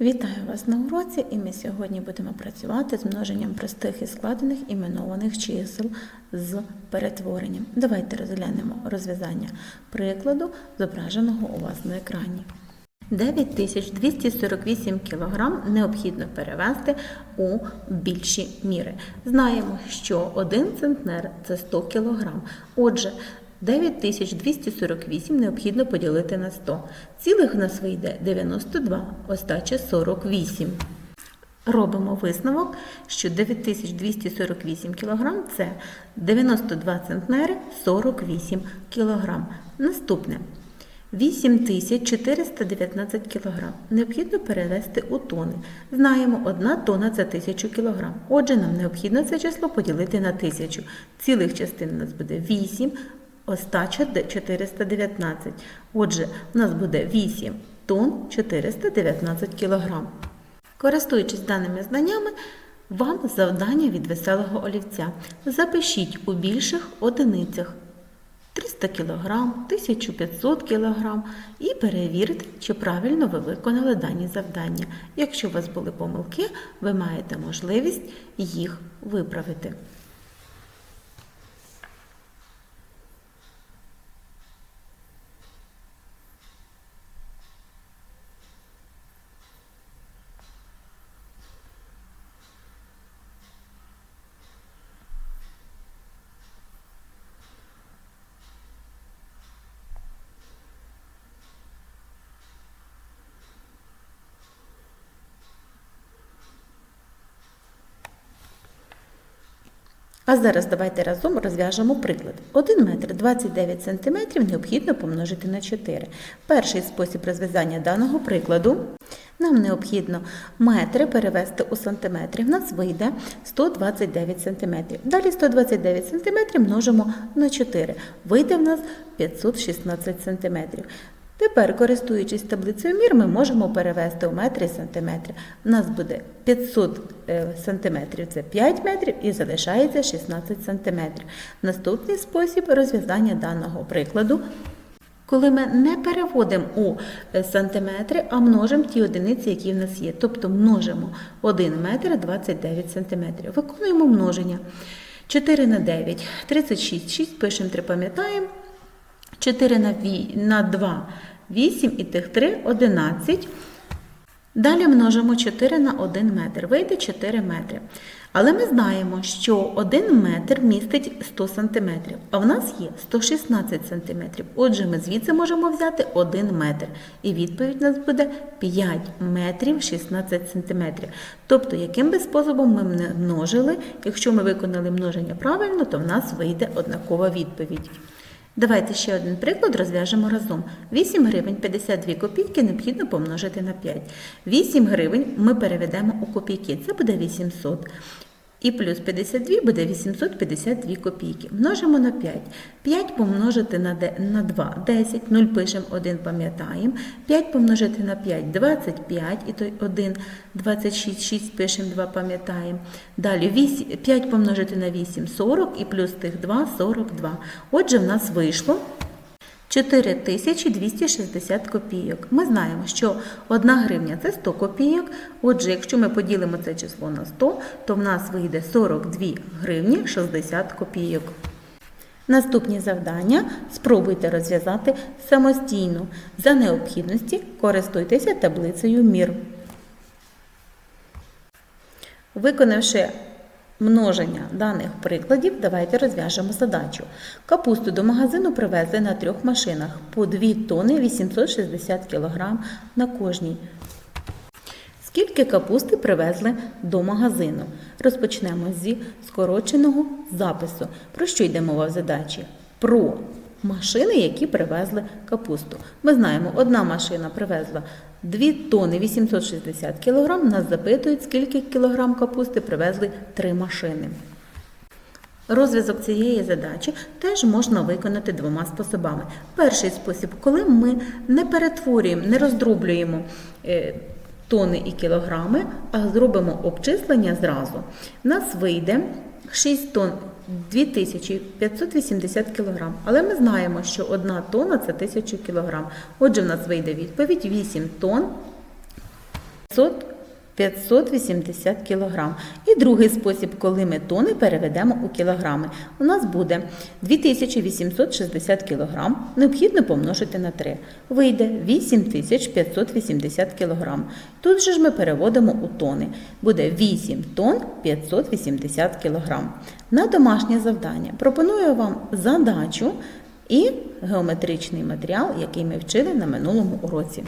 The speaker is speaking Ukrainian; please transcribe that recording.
Вітаю вас на уроці, і ми сьогодні будемо працювати з множенням простих і складених іменованих чисел з перетворенням. Давайте розглянемо розв'язання прикладу, зображеного у вас на екрані. 9248 кг необхідно перевести у більші міри. Знаємо, що 1 центнер це 100 кг. Отже, 9248 необхідно поділити на 100. Цілих в нас вийде 92, остача 48. Робимо висновок, що 9248 кг це 92 центнери 48 кг. Наступне. 8419 кг. Необхідно перевести у тони. Знаємо, 1 тонна це 1000 кг. Отже, нам необхідно це число поділити на 1000. Цілих частин у нас буде 8, остача 419. Отже, у нас буде 8 тонн 419 кг. Користуючись даними знаннями, вам завдання від веселого олівця. Запишіть у більших одиницях 300 кг, 1500 кг і перевірте, чи правильно ви виконали дані завдання. Якщо у вас були помилки, ви маєте можливість їх виправити. А зараз давайте разом розв'яжемо приклад. 1 метр 29 сантиметрів необхідно помножити на 4. Перший спосіб розв'язання даного прикладу. Нам необхідно метри перевести у сантиметри. В нас вийде 129 сантиметрів. Далі 129 сантиметрів множимо на 4. Вийде в нас 516 сантиметрів. Тепер, користуючись таблицею мір, ми можемо перевести у метри і сантиметри. У нас буде 500 е, сантиметрів це 5 метрів і залишається 16 сантиметрів. Наступний спосіб розв'язання даного прикладу. Коли ми не переводимо у е, сантиметри, а множимо ті одиниці, які в нас є. Тобто множимо 1 метр 29 сантиметрів. Виконуємо множення. 4 на 9 – 36. 6 пишемо, 3 пам'ятаємо. 4 на, 2 – 8 і тих 3 – 11. Далі множимо 4 на 1 метр. Вийде 4 метри. Але ми знаємо, що 1 метр містить 100 см, а в нас є 116 см. Отже, ми звідси можемо взяти 1 метр. І відповідь у нас буде 5 метрів 16 см. Тобто, яким би способом ми множили, якщо ми виконали множення правильно, то в нас вийде однакова відповідь. Давайте ще один приклад розв'яжемо разом. 8 гривень 52 копійки необхідно помножити на 5. 8 гривень ми переведемо у копійки, це буде 800. І плюс 52 буде 852 копійки. Множимо на 5. 5 помножити на, 2 – 10, 0 пишемо, 1 пам'ятаємо. 5 помножити на 5 – 25, і той 1 – 26, 6 пишемо, 2 пам'ятаємо. Далі 8, 5 помножити на 8 – 40, і плюс тих 2 – 42. Отже, в нас вийшло 4260 копійок. Ми знаємо, що 1 гривня це 100 копійок. Отже, якщо ми поділимо це число на 100, то в нас вийде 42 гривні 60 копійок. Наступні завдання спробуйте розв'язати самостійно. За необхідності користуйтеся таблицею мір. Виконавши множення даних прикладів, давайте розв'яжемо задачу. Капусту до магазину привезли на трьох машинах по 2 тони 860 кг на кожній. Скільки капусти привезли до магазину? Розпочнемо зі скороченого запису. Про що йде мова в задачі? Про машини, які привезли капусту. Ми знаємо, одна машина привезла 2 тони 860 кг. Нас запитують, скільки кілограм капусти привезли три машини. Розв'язок цієї задачі теж можна виконати двома способами. Перший спосіб, коли ми не перетворюємо, не роздроблюємо е, тони і кілограми, а зробимо обчислення зразу. У нас вийде 6 тонн 2580 кг. Але ми знаємо, що 1 тонна це 1000 кг. Отже, в нас вийде відповідь 8 тонн 500 580 кг. І другий спосіб, коли ми тони переведемо у кілограми. У нас буде 2860 кг, необхідно помножити на 3. Вийде 8580 кг. Тут же ж ми переводимо у тони. Буде 8 тонн 580 кг. На домашнє завдання пропоную вам задачу і геометричний матеріал, який ми вчили на минулому уроці.